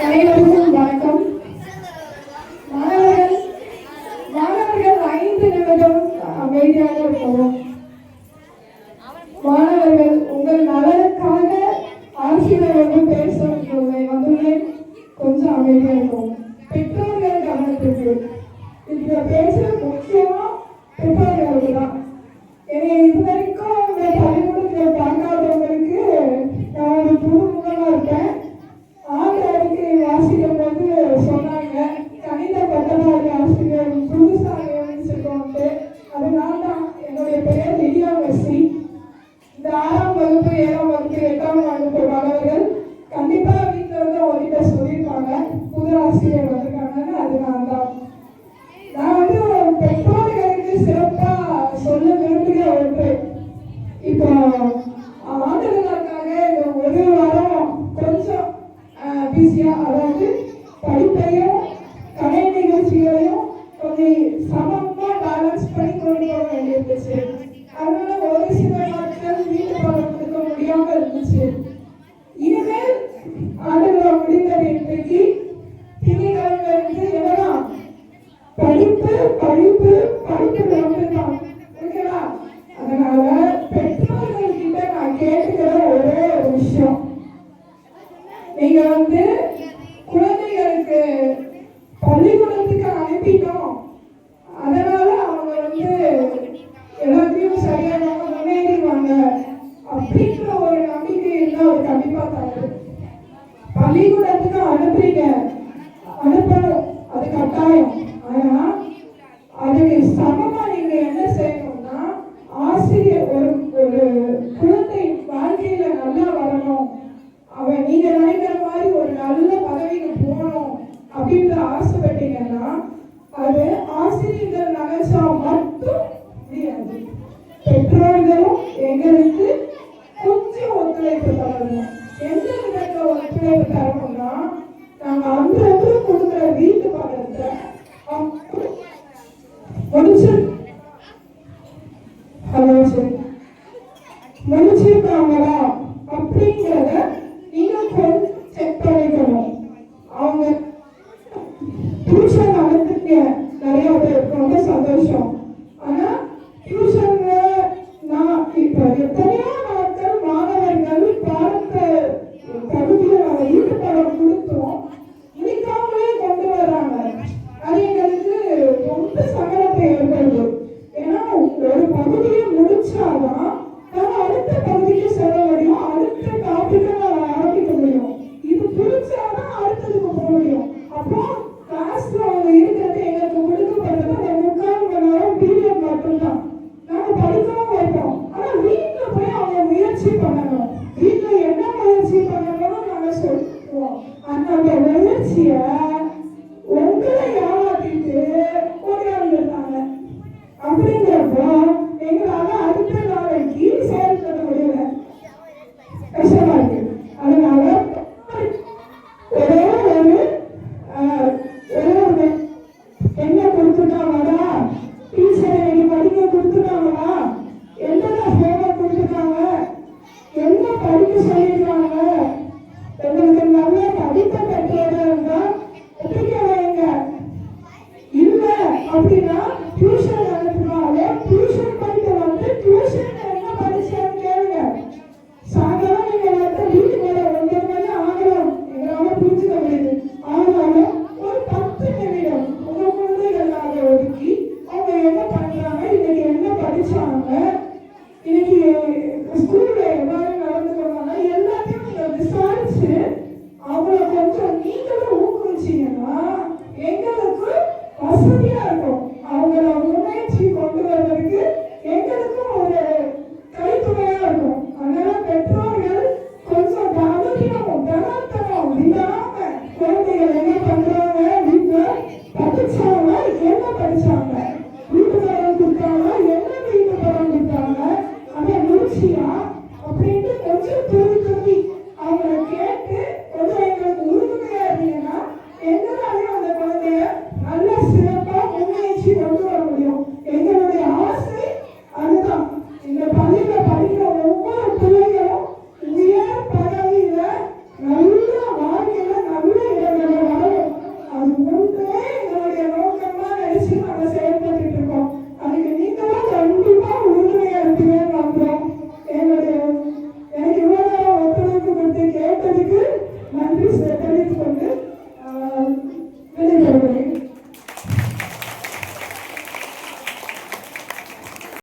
அனைவருக்கும் வணக்கம் மாணவர்கள் மாணவர்கள் ஐந்து நிமிடம் அமைதியாக இருக்கவும் அமைதியாக இருக்கும் பெற்றோர்கள் கவனத்திற்கு இதுல பேசுற முக்கியமா பெற்றோர்களுக்கு தான் என்னை இதுவரைக்கும் இந்த பள்ளிக்கூடத்தில் பார்க்காதவங்களுக்கு நான் ஒரு புதுமுகமா முகமா இருப்பேன் ஆறாருக்கு வாசிக்கும் போது சொன்னாங்க கணித பட்டதாரி ஆசிரியர் புதுசாக நியமிச்சிருக்கோம்ட்டு. அதனால தான் என்னுடைய பெயர் லிடியா மெஸ்ஸி இந்த ஆறாம் வகுப்பு ஏழாம் வகுப்பு எட்டாம் வகுப்பு மாணவர்கள் கண்டிப்பா வந்திருக்காங்க புது ஆசிரியர் வந்திருக்காங்கன்னு அதனால தான். நான் வந்து பெற்றோர்களுக்கு சிறப்பா சொல்ல விரும்புகிற ஒன்று. இப்போ ஆண்டுகளுக்காக இந்த ஒரு வாரம் கொஞ்சம் பிஸியா அதாவது படிப்பையும் படிப்பு படிப்பு படிப்பு ஓகேவா அதனால பெற்றோர்கள் கிட்ட நான் கேட்டுக்கிற ஒரே ஒரு விஷயம் நீங்க வந்து குழந்தைகளுக்கு பள்ளிக்கூடத்துக்கு அனுப்பிட்டோம் அதனால அவங்க வந்து எல்லாத்தையும் சரியான முன்னேறிவாங்க அப்படின்ற ஒரு நம்பிக்கை இருந்தா ஒரு கண்டிப்பா தாங்க பள்ளிக்கூடத்துக்கு அனுப்புறீங்க அப்படின்ற ஆசைப்பட்டீங்கன்னா அது ஆசிரியர்கள் நினைச்சா மட்டும் முடியாது பெற்றோர்களும் எங்களுக்கு கொஞ்சம் ஒத்துழைப்பு தரணும். எந்த விதத்துல ஒத்துழைப்பு தரணும்னா நாங்க அந்த இடத்துல கொடுக்குற வீட்டு பாடத்தை முடிச்சு ஹலோ சரி. முடிச்சிருக்காங்களா? Foundation. 姐 Porque não